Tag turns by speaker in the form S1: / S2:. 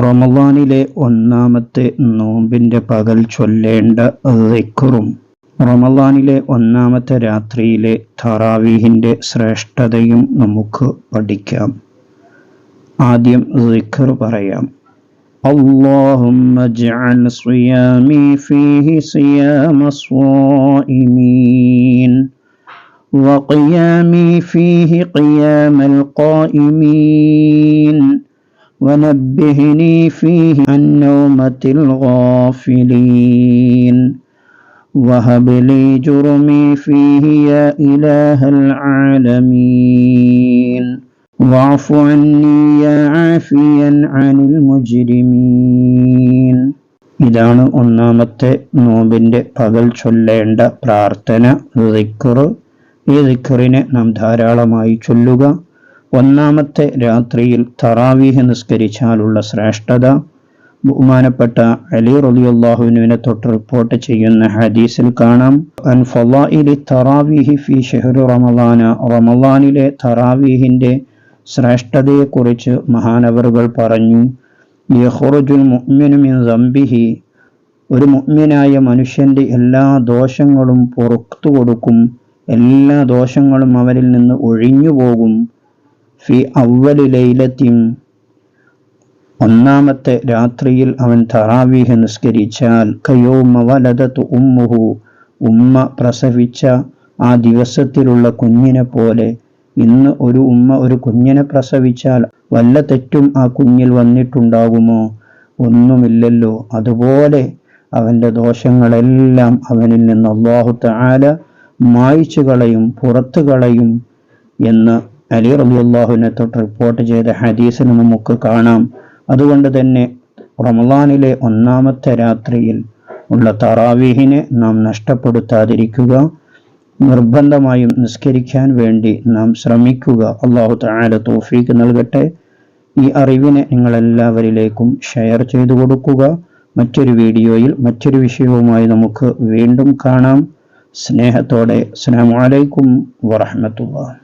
S1: റമദാനിലെ ഒന്നാമത്തെ നോമ്പിന്റെ പകൽ ചൊല്ലേണ്ട ദിക്റും റമദാനിലെ ഒന്നാമത്തെ രാത്രിയിലെ തറാവീഹിന്റെ ശ്രേഷ്ഠതയും നമുക്ക് പഠിക്കാം ആദ്യം ദിക്ർ പറയാം اللهم اجعل صيامي فيه صيام الصائمين وقيامي فيه قيام القائمين ونبهني فيه عن نومة الغافلين وهب لي جرمي فيه يا إله العالمين واعف عني يا عافيا عن المجرمين ഇതാണ് ഒന്നാമത്തെ നോമ്പിന്റെ പകൽ ചൊല്ലേണ്ട പ്രാർത്ഥന ദിക്കർ ഈ ദിക്കറിനെ നാം ധാരാളമായി ചൊല്ലുക ഒന്നാമത്തെ രാത്രിയിൽ തറാവീഹ് നിസ്കരിച്ചാലുള്ള ശ്രേഷ്ഠത ബഹുമാനപ്പെട്ട അലി റലിയുല്ലാഹുവിനെ തൊട്ട് റിപ്പോർട്ട് ചെയ്യുന്ന ഹദീസിൽ കാണാം. അൻ തറാവീഹി ഫി ഷെഹ്റു റമദാന. റമദാനിലെ തറാവീഹിന്റെ ശ്രേഷ്ഠതയെക്കുറിച്ച് മഹാനവറുകൾ പറഞ്ഞു മുഅ്മിനു മിൻ ഒരു മുഅ്മിനായ മനുഷ്യന്റെ എല്ലാ ദോഷങ്ങളും പുറത്തു കൊടുക്കും എല്ലാ ദോഷങ്ങളും അവരിൽ നിന്ന് ഒഴിഞ്ഞു പോകും ഫി അവലി ലൈലത്തിൻ. ഒന്നാമത്തെ രാത്രിയിൽ അവൻ തറാവീഹ് നിസ്കരിച്ചാൽ കയോമ വലതത്ത് ഉമ്മുഹു ഉമ്മ പ്രസവിച്ച ആ ദിവസത്തിലുള്ള കുഞ്ഞിനെ പോലെ. ഇന്ന് ഒരു ഉമ്മ ഒരു കുഞ്ഞിനെ പ്രസവിച്ചാൽ വല്ല തെറ്റും ആ കുഞ്ഞിൽ വന്നിട്ടുണ്ടാകുമോ? ഒന്നുമില്ലല്ലോ. അതുപോലെ അവന്റെ ദോഷങ്ങളെല്ലാം അവനിൽ നിന്ന് അള്ളാഹു താല മായ്ച്ചു കളയും പുറത്തു കളയും എന്ന് അലി റബിയുള്ളാഹുവിനെ തൊട്ട് റിപ്പോർട്ട് ചെയ്ത ഹദീസിന് നമുക്ക് കാണാം. അതുകൊണ്ട് തന്നെ റമലാനിലെ ഒന്നാമത്തെ രാത്രിയിൽ ഉള്ള തറാവീഹിനെ നാം നഷ്ടപ്പെടുത്താതിരിക്കുക നിർബന്ധമായും നിസ്കരിക്കാൻ വേണ്ടി നാം ശ്രമിക്കുക. അള്ളാഹു താല തോഫീക്ക് നൽകട്ടെ. ഈ അറിവിനെ നിങ്ങളെല്ലാവരിലേക്കും ഷെയർ ചെയ്തു കൊടുക്കുക. മറ്റൊരു വീഡിയോയിൽ മറ്റൊരു വിഷയവുമായി നമുക്ക് വീണ്ടും കാണാം. സ്നേഹത്തോടെ. അസ്സാം വലൈക്കും വറഹമത്തുള്ള